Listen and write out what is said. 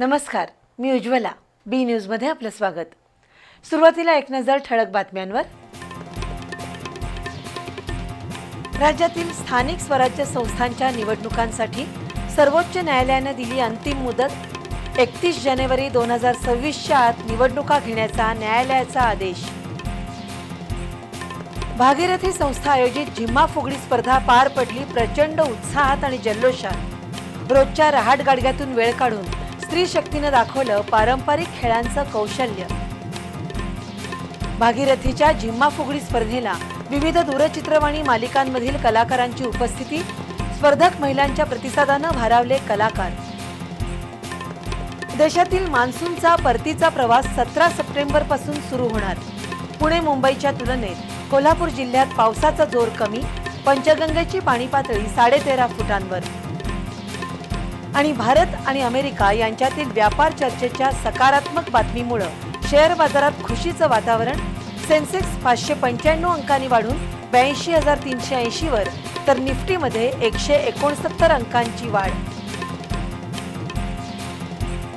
नमस्कार मी उज्ज्वला. बी न्यूजमध्ये आपलं स्वागत. सुरुवातीला एक नजर ठळक बातम्यांवर. राज्यातील स्थानिक स्वराज्य संस्थांच्या निवडणुकांसाठी सर्वोच्च न्यायालयानं दिली अंतिम मुदत. एकतीस जानेवारी दोन हजार सव्वीसच्या आत निवडणुका घेण्याचा न्यायालयाचा आदेश. भागीरथी संस्था आयोजित झिम्मा फुगडी स्पर्धा पार पडली प्रचंड उत्साहात आणि जल्लोषात. रोजच्या रहाट गाडग्यातून वेळ काढून स्त्री शक्तीनं दाखवलं पारंपरिक खेळांचं कौशल्य. भागीरथीच्या झिम्मा फुगडी स्पर्धेला विविध दूरचित्रवाणी मालिकांमधील कलाकारांची उपस्थिती स्पर्धक महिलांच्या प्रतिसादानं भारावले कलाकार. देशातील मान्सूनचा परतीचा प्रवास सतरा सप्टेंबरपासून सुरू होणार. पुणे मुंबईच्या तुलनेत कोल्हापूर जिल्ह्यात पावसाचा जोर कमी पंचगंगेची पाणी पातळी साडेतेरा फुटांवर. आणि भारत आणि अमेरिका यांच्यातील व्यापार चर्चेच्या सकारात्मक बातमीमुळं शेअर बाजारात खुशीचं वातावरण सेन्सेक्स पाचशे पंच्याण्णव अंकांनी वाढून ब्याऐंशी हजार तीनशे ऐंशीवर तर निफ्टीमध्ये एकशे एकोणसत्तर अंकांची वाढ.